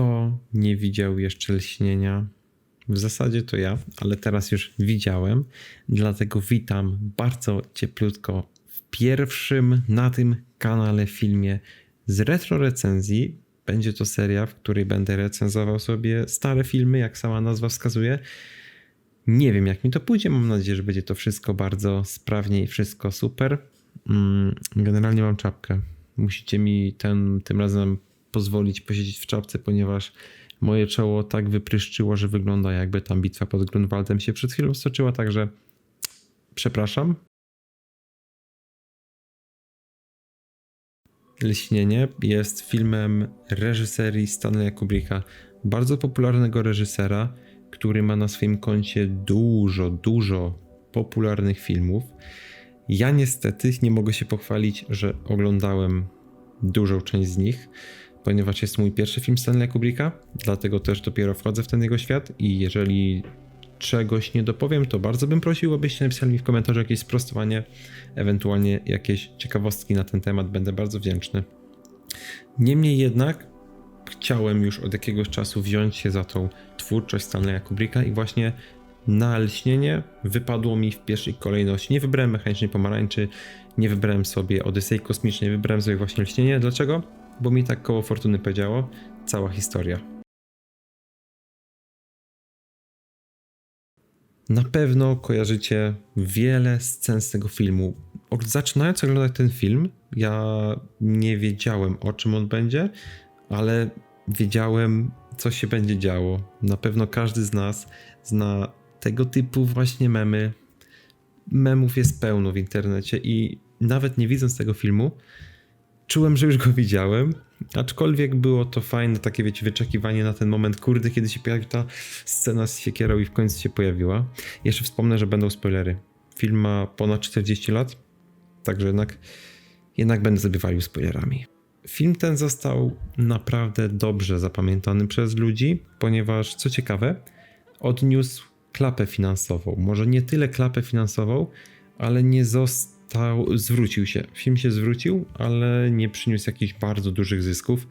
Kto nie widział jeszcze lśnienia? W zasadzie to ja, ale teraz już widziałem, dlatego witam bardzo cieplutko w pierwszym na tym kanale filmie z retro recenzji. Będzie to seria, w której będę recenzował sobie stare filmy, jak sama nazwa wskazuje. Nie wiem, jak mi to pójdzie. Mam nadzieję, że będzie to wszystko bardzo sprawnie i wszystko super. Mm, Generalnie mam czapkę. Musicie mi ten, tym razem pozwolić posiedzieć w czapce, ponieważ moje czoło tak wypryszczyło, że wygląda jakby tam bitwa pod Grunwaldem się przed chwilą stoczyła, także przepraszam. Lśnienie jest filmem reżyserii Stanleya Kubricka, bardzo popularnego reżysera, który ma na swoim koncie dużo, dużo popularnych filmów. Ja niestety nie mogę się pochwalić, że oglądałem dużą część z nich, ponieważ jest mój pierwszy film Stanleya Kubricka, dlatego też dopiero wchodzę w ten jego świat i jeżeli czegoś nie dopowiem, to bardzo bym prosił, abyście napisali mi w komentarzu jakieś sprostowanie, ewentualnie jakieś ciekawostki na ten temat, będę bardzo wdzięczny. Niemniej jednak chciałem już od jakiegoś czasu wziąć się za tą twórczość Stanleya Kubricka i właśnie na lśnienie wypadło mi w pierwszej kolejności. Nie wybrałem mechanicznej pomarańczy, nie wybrałem sobie Odysei Kosmicznej, wybrałem sobie właśnie lśnienie. Dlaczego? Bo mi tak koło fortuny powiedziało cała historia. Na pewno kojarzycie wiele scen z tego filmu. Zaczynając oglądać ten film, ja nie wiedziałem o czym on będzie, ale wiedziałem, co się będzie działo. Na pewno każdy z nas zna tego typu właśnie memy. Memów jest pełno w internecie i nawet nie widząc tego filmu, czułem, że już go widziałem. Aczkolwiek było to fajne, takie wiecie, wyczekiwanie na ten moment, kurde, kiedy się pojawi ta scena z siekierą i w końcu się pojawiła. Jeszcze wspomnę, że będą spoilery. Film ma ponad 40 lat, także jednak, jednak będę sobie walił spoilerami. Film ten został naprawdę dobrze zapamiętany przez ludzi, ponieważ co ciekawe, odniósł klapę finansową. Może nie tyle klapę finansową, ale nie został, zwrócił się. Film się zwrócił, ale nie przyniósł jakichś bardzo dużych zysków,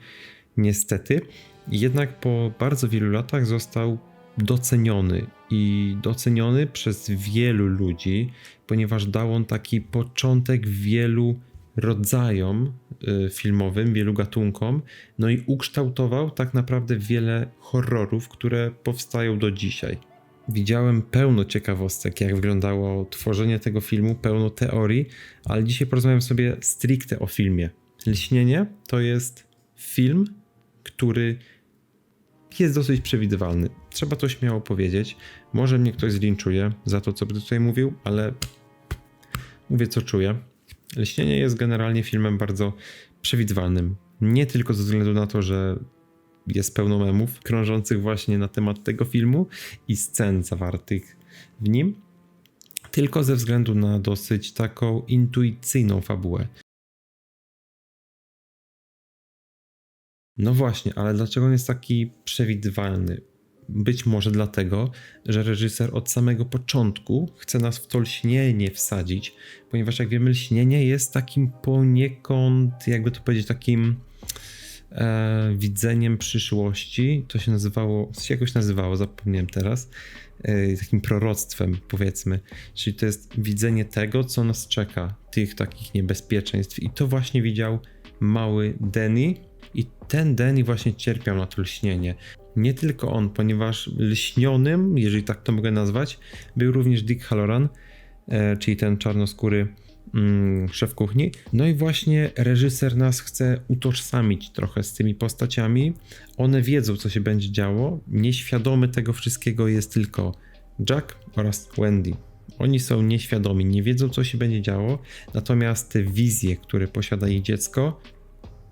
niestety. Jednak po bardzo wielu latach został doceniony i doceniony przez wielu ludzi, ponieważ dał on taki początek wielu rodzajom y, filmowym, wielu gatunkom, no i ukształtował tak naprawdę wiele horrorów, które powstają do dzisiaj. Widziałem pełno ciekawostek, jak wyglądało tworzenie tego filmu, pełno teorii, ale dzisiaj porozmawiam sobie stricte o filmie. Lśnienie to jest film, który jest dosyć przewidywalny. Trzeba to śmiało powiedzieć. Może mnie ktoś zlinczuje za to, co będę tutaj mówił, ale mówię, co czuję. Lśnienie jest generalnie filmem bardzo przewidywalnym. Nie tylko ze względu na to, że jest pełno memów krążących właśnie na temat tego filmu i scen zawartych w nim, tylko ze względu na dosyć taką intuicyjną fabułę. No właśnie, ale dlaczego on jest taki przewidywalny? Być może dlatego, że reżyser od samego początku chce nas w to lśnienie wsadzić, ponieważ jak wiemy, lśnienie jest takim poniekąd, jakby to powiedzieć, takim e, widzeniem przyszłości. To się nazywało, co się jakoś nazywało, zapomniałem teraz. E, takim proroctwem, powiedzmy. Czyli to jest widzenie tego, co nas czeka, tych takich niebezpieczeństw. I to właśnie widział mały Denny. I ten Denny właśnie cierpiał na to lśnienie. Nie tylko on, ponieważ lśnionym, jeżeli tak to mogę nazwać, był również Dick Halloran, e, czyli ten czarnoskóry mm, szef kuchni. No i właśnie reżyser nas chce utożsamić trochę z tymi postaciami. One wiedzą, co się będzie działo. Nieświadomy tego wszystkiego jest tylko Jack oraz Wendy. Oni są nieświadomi, nie wiedzą, co się będzie działo, natomiast te wizje, które posiada ich dziecko,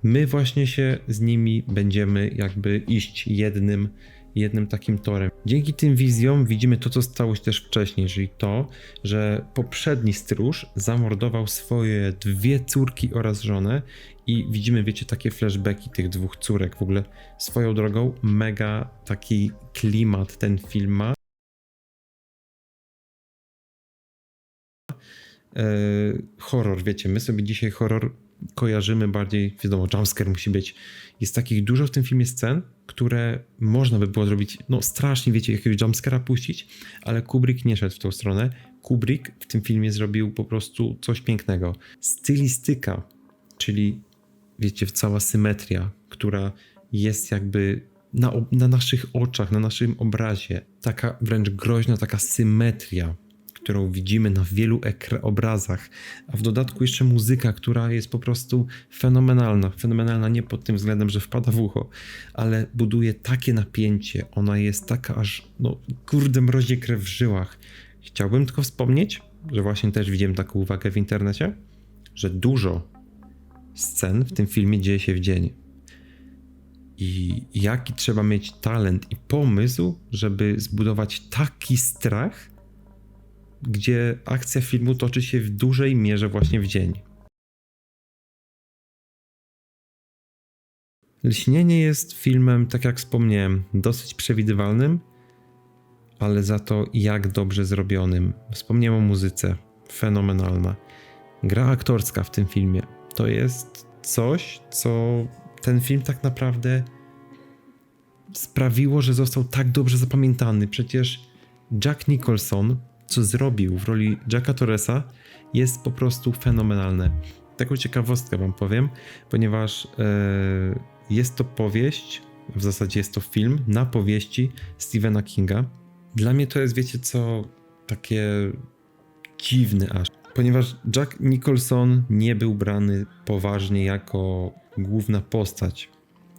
my właśnie się z nimi będziemy jakby iść jednym, jednym takim torem. Dzięki tym wizjom widzimy to, co stało się też wcześniej, czyli to, że poprzedni stróż zamordował swoje dwie córki oraz żonę i widzimy, wiecie, takie flashbacki tych dwóch córek. W ogóle swoją drogą mega taki klimat ten film ma. E, horror, wiecie, my sobie dzisiaj horror kojarzymy bardziej, wiadomo, jumpscare musi być. Jest takich dużo w tym filmie scen, które można by było zrobić, no strasznie, wiecie, jakiegoś jumpscare'a puścić, ale Kubrick nie szedł w tą stronę. Kubrick w tym filmie zrobił po prostu coś pięknego. Stylistyka, czyli wiecie, cała symetria, która jest jakby na, na naszych oczach, na naszym obrazie. Taka wręcz groźna, taka symetria, którą widzimy na wielu obrazach, a w dodatku jeszcze muzyka, która jest po prostu fenomenalna. Fenomenalna nie pod tym względem, że wpada w ucho, ale buduje takie napięcie. Ona jest taka aż, no kurde, mrozie krew w żyłach. Chciałbym tylko wspomnieć, że właśnie też widziałem taką uwagę w internecie, że dużo scen w tym filmie dzieje się w dzień. I jaki trzeba mieć talent i pomysł, żeby zbudować taki strach, gdzie akcja filmu toczy się w dużej mierze właśnie w dzień. Lśnienie jest filmem, tak jak wspomniałem, dosyć przewidywalnym, ale za to jak dobrze zrobionym. Wspomniałem o muzyce, fenomenalna. Gra aktorska w tym filmie to jest coś, co ten film tak naprawdę sprawiło, że został tak dobrze zapamiętany. Przecież Jack Nicholson, co zrobił w roli Jacka Torresa, jest po prostu fenomenalne. Taką ciekawostkę wam powiem, ponieważ e, jest to powieść, w zasadzie jest to film na powieści Stephena Kinga. Dla mnie to jest, wiecie co, takie dziwne aż, ponieważ Jack Nicholson nie był brany poważnie jako główna postać.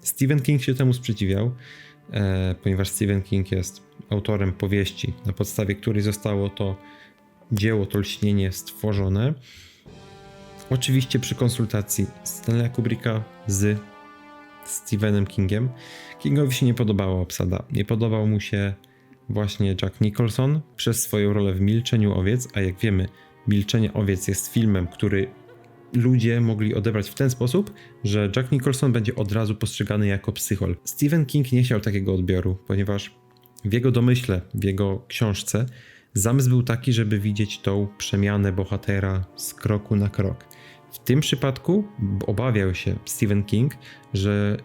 Stephen King się temu sprzeciwiał, ponieważ Stephen King jest autorem powieści, na podstawie której zostało to dzieło, to lśnienie stworzone. Oczywiście przy konsultacji Stanleya Kubricka z Stephenem Kingiem. Kingowi się nie podobała obsada. Nie podobał mu się właśnie Jack Nicholson przez swoją rolę w Milczeniu Owiec, a jak wiemy, Milczenie Owiec jest filmem, który ludzie mogli odebrać w ten sposób, że Jack Nicholson będzie od razu postrzegany jako psychol. Stephen King nie chciał takiego odbioru, ponieważ w jego domyśle, w jego książce, zamysł był taki, żeby widzieć tą przemianę bohatera z kroku na krok. W tym przypadku obawiał się Stephen King, że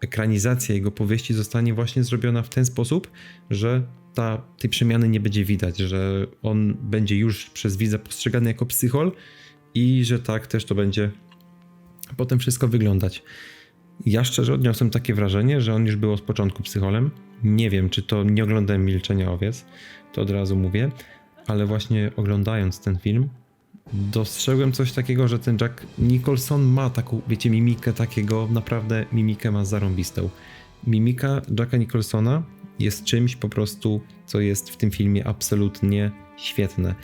ekranizacja jego powieści zostanie właśnie zrobiona w ten sposób, że ta, tej przemiany nie będzie widać, że on będzie już przez widza postrzegany jako psychol i że tak też to będzie potem wszystko wyglądać. Ja szczerze odniosłem takie wrażenie, że on już był od początku psycholem. Nie wiem, czy to nie oglądałem Milczenia Owiec, to od razu mówię, ale właśnie oglądając ten film, dostrzegłem coś takiego, że ten Jack Nicholson ma taką, wiecie, mimikę takiego, naprawdę mimikę ma zarąbistą. Mimika Jacka Nicholsona jest czymś po prostu, co jest w tym filmie absolutnie świetne.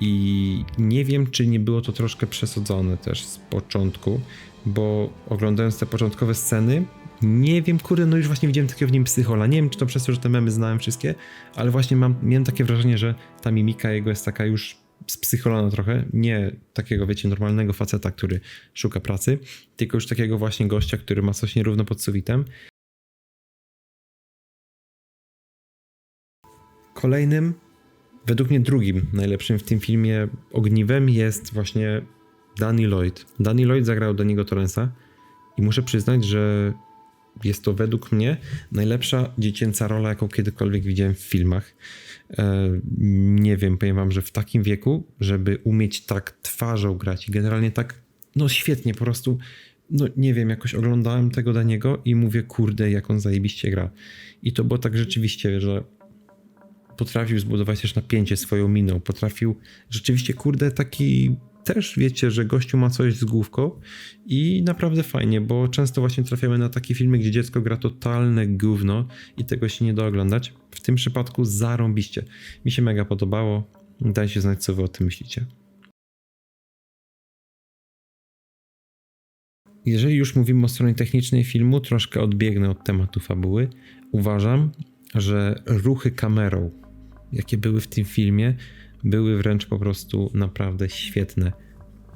I nie wiem, czy nie było to troszkę przesadzone też z początku, bo oglądając te początkowe sceny, nie wiem, kurde, no już właśnie widziałem takiego w nim psychola. Nie wiem, czy to przez to, że te memy znałem wszystkie, ale właśnie mam, miałem takie wrażenie, że ta mimika jego jest taka już spsycholona trochę. Nie takiego, wiecie, normalnego faceta, który szuka pracy, tylko już takiego właśnie gościa, który ma coś nierówno pod sufitem. Kolejnym, według mnie drugim najlepszym w tym filmie ogniwem jest właśnie Danny Lloyd. Danny Lloyd zagrał Daniego Torrensa i muszę przyznać, że jest to według mnie najlepsza dziecięca rola, jaką kiedykolwiek widziałem w filmach. E, nie wiem, powiem wam, że w takim wieku, żeby umieć tak twarzą grać i generalnie tak, no świetnie, po prostu, no nie wiem, jakoś oglądałem tego Daniego i mówię, kurde, jak on zajebiście gra. I to było tak rzeczywiście, że potrafił zbudować też napięcie swoją miną, potrafił rzeczywiście, kurde, taki też wiecie, że gościu ma coś z główką i naprawdę fajnie, bo często właśnie trafiamy na takie filmy, gdzie dziecko gra totalne gówno i tego się nie da oglądać. W tym przypadku zarąbiście. Mi się mega podobało. Dajcie znać, co wy o tym myślicie. Jeżeli już mówimy o stronie technicznej filmu, troszkę odbiegnę od tematu fabuły. Uważam, że ruchy kamerą jakie były w tym filmie, były wręcz po prostu naprawdę świetne.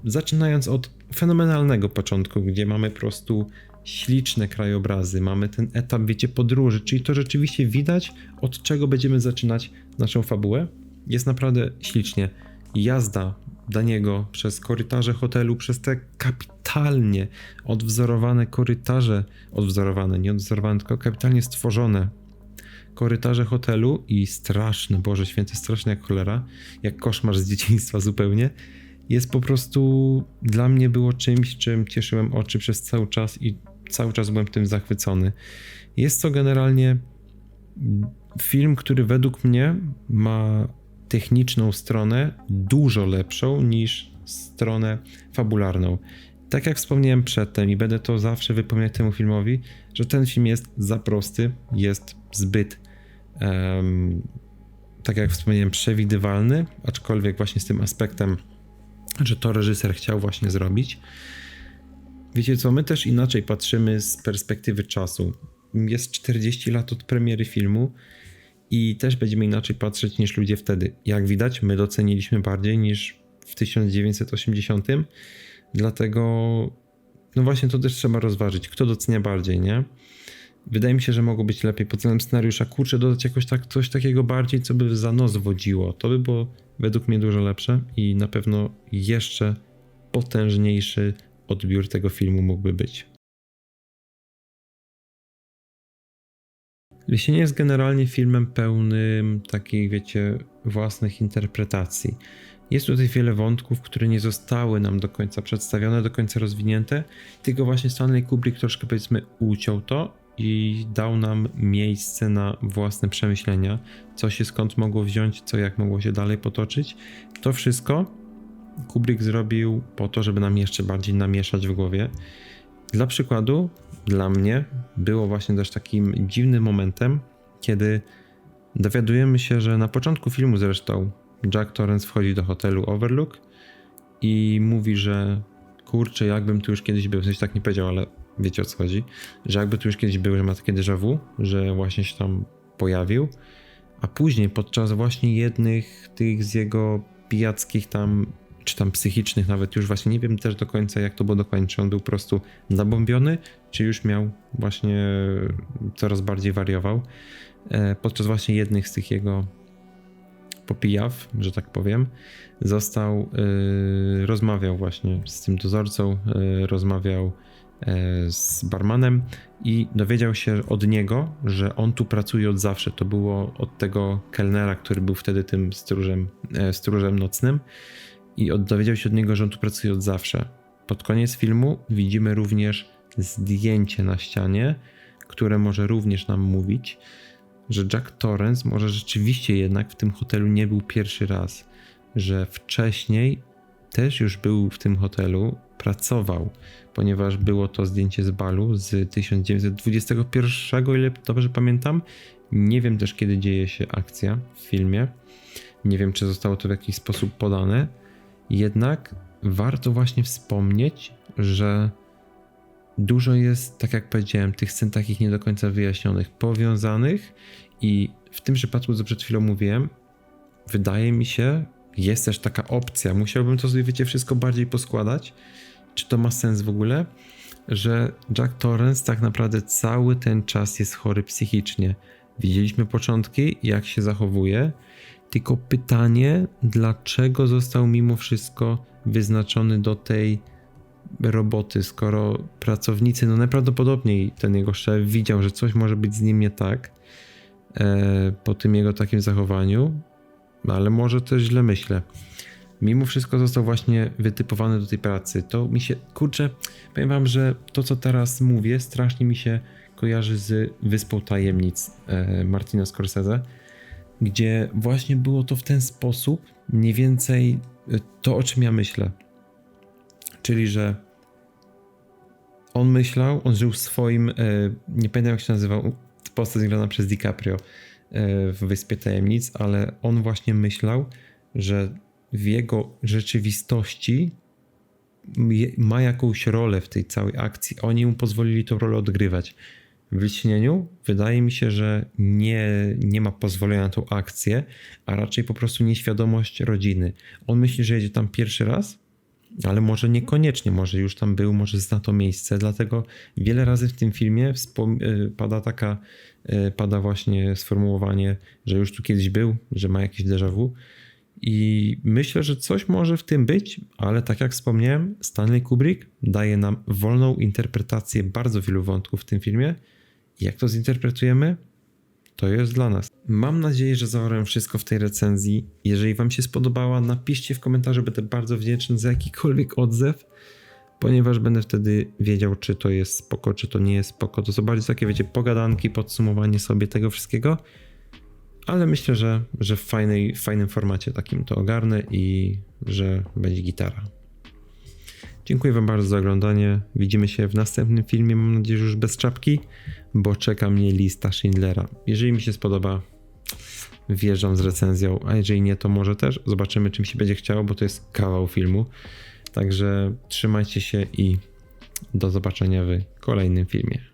Zaczynając od fenomenalnego początku, gdzie mamy po prostu śliczne krajobrazy, mamy ten etap, wiecie, podróży, czyli to rzeczywiście widać, od czego będziemy zaczynać naszą fabułę. Jest naprawdę ślicznie. Jazda Daniego, przez korytarze hotelu, przez te kapitalnie odwzorowane korytarze, odwzorowane, nie odwzorowane, tylko kapitalnie stworzone korytarze hotelu i straszne, Boże Święty, straszne jak cholera, jak koszmar z dzieciństwa zupełnie, jest po prostu dla mnie było czymś, czym cieszyłem oczy przez cały czas i cały czas byłem tym zachwycony. Jest to generalnie film, który według mnie ma techniczną stronę dużo lepszą niż stronę fabularną. Tak jak wspomniałem przedtem i będę to zawsze wypominać temu filmowi, że ten film jest za prosty, jest zbyt um, tak jak wspomniałem, przewidywalny, aczkolwiek właśnie z tym aspektem, że to reżyser chciał właśnie zrobić. Wiecie co, my też inaczej patrzymy z perspektywy czasu. Jest 40 lat od premiery filmu i też będziemy inaczej patrzeć niż ludzie wtedy. Jak widać, my doceniliśmy bardziej niż w 1980. Dlatego, no właśnie to też trzeba rozważyć, kto docenia bardziej, nie? Wydaje mi się, że mogło być lepiej pod względem scenariusza. Kurczę, dodać jakoś tak, coś takiego bardziej, co by za nos wodziło. To by było według mnie dużo lepsze i na pewno jeszcze potężniejszy odbiór tego filmu mógłby być. Lisienie jest generalnie filmem pełnym takich, wiecie, własnych interpretacji. Jest tutaj wiele wątków, które nie zostały nam do końca przedstawione, do końca rozwinięte, tylko właśnie Stanley Kubrick troszkę powiedzmy uciął to i dał nam miejsce na własne przemyślenia, co się skąd mogło wziąć, co jak mogło się dalej potoczyć. To wszystko Kubrick zrobił po to, żeby nam jeszcze bardziej namieszać w głowie. Dla przykładu, dla mnie było właśnie też takim dziwnym momentem, kiedy dowiadujemy się, że na początku filmu zresztą Jack Torrance wchodzi do hotelu Overlook i mówi, że kurczę, jakbym tu już kiedyś był, w sensie tak nie powiedział, ale wiecie o co chodzi, że jakby tu już kiedyś był, że ma takie déjà vu, że właśnie się tam pojawił, a później podczas właśnie jednych tych z jego pijackich tam, czy tam psychicznych nawet, już właśnie nie wiem też do końca jak to było dokładnie, czy on był po prostu nabombiony, czy już miał właśnie coraz bardziej wariował. E, podczas właśnie jednych z tych jego popijaw, że tak powiem, został, yy, rozmawiał właśnie z tym dozorcą, yy, rozmawiał z barmanem i dowiedział się od niego, że on tu pracuje od zawsze. To było od tego kelnera, który był wtedy tym stróżem, e, stróżem nocnym i od, dowiedział się od niego, że on tu pracuje od zawsze. Pod koniec filmu widzimy również zdjęcie na ścianie, które może również nam mówić, że Jack Torrance może rzeczywiście jednak w tym hotelu nie był pierwszy raz, że wcześniej też już był w tym hotelu, pracował, ponieważ było to zdjęcie z balu z 1921, o ile dobrze pamiętam. Nie wiem też, kiedy dzieje się akcja w filmie. Nie wiem, czy zostało to w jakiś sposób podane. Jednak warto właśnie wspomnieć, że dużo jest, tak jak powiedziałem, tych scen takich nie do końca wyjaśnionych, powiązanych i w tym przypadku, co przed chwilą mówiłem, wydaje mi się, jest też taka opcja, musiałbym to sobie, wiecie, wszystko bardziej poskładać, czy to ma sens w ogóle, że Jack Torrance tak naprawdę cały ten czas jest chory psychicznie. Widzieliśmy początki, jak się zachowuje, tylko pytanie, dlaczego został mimo wszystko wyznaczony do tej roboty, skoro pracownicy, no najprawdopodobniej ten jego szef widział, że coś może być z nim nie tak e, po tym jego takim zachowaniu, ale może też źle myślę mimo wszystko został właśnie wytypowany do tej pracy. To mi się, kurczę, powiem wam, że to co teraz mówię strasznie mi się kojarzy z Wyspą Tajemnic e, Martina Scorsese, gdzie właśnie było to w ten sposób, mniej więcej e, to o czym ja myślę. Czyli, że on myślał, on żył swoim, e, nie pamiętam jak się nazywał, postać grana przez DiCaprio w Wyspie Tajemnic, ale on właśnie myślał, że w jego rzeczywistości ma jakąś rolę w tej całej akcji. Oni mu pozwolili tę rolę odgrywać. W lśnieniu wydaje mi się, że nie, nie ma pozwolenia na tą akcję, a raczej po prostu nieświadomość rodziny. On myśli, że jedzie tam pierwszy raz, ale może niekoniecznie, może już tam był, może zna to miejsce, dlatego wiele razy w tym filmie y, pada taka, y, pada właśnie sformułowanie, że już tu kiedyś był, że ma jakieś déjà vu I myślę, że coś może w tym być, ale tak jak wspomniałem, Stanley Kubrick daje nam wolną interpretację bardzo wielu wątków w tym filmie. Jak to zinterpretujemy, to jest dla nas. Mam nadzieję, że zawarłem wszystko w tej recenzji. Jeżeli Wam się spodobała, napiszcie w komentarzu, będę bardzo wdzięczny za jakikolwiek odzew, ponieważ będę wtedy wiedział, czy to jest spoko, czy to nie jest spoko. To są takie, wiecie, pogadanki, podsumowanie sobie tego wszystkiego. Ale myślę, że, że w, fajnej, w fajnym formacie takim to ogarnę i że będzie gitara. Dziękuję Wam bardzo za oglądanie. Widzimy się w następnym filmie, mam nadzieję, że już bez czapki, bo czeka mnie lista Schindlera. Jeżeli mi się spodoba, wjeżdżam z recenzją, a jeżeli nie, to może też. Zobaczymy, czym się będzie chciało, bo to jest kawał filmu. Także trzymajcie się i do zobaczenia w kolejnym filmie.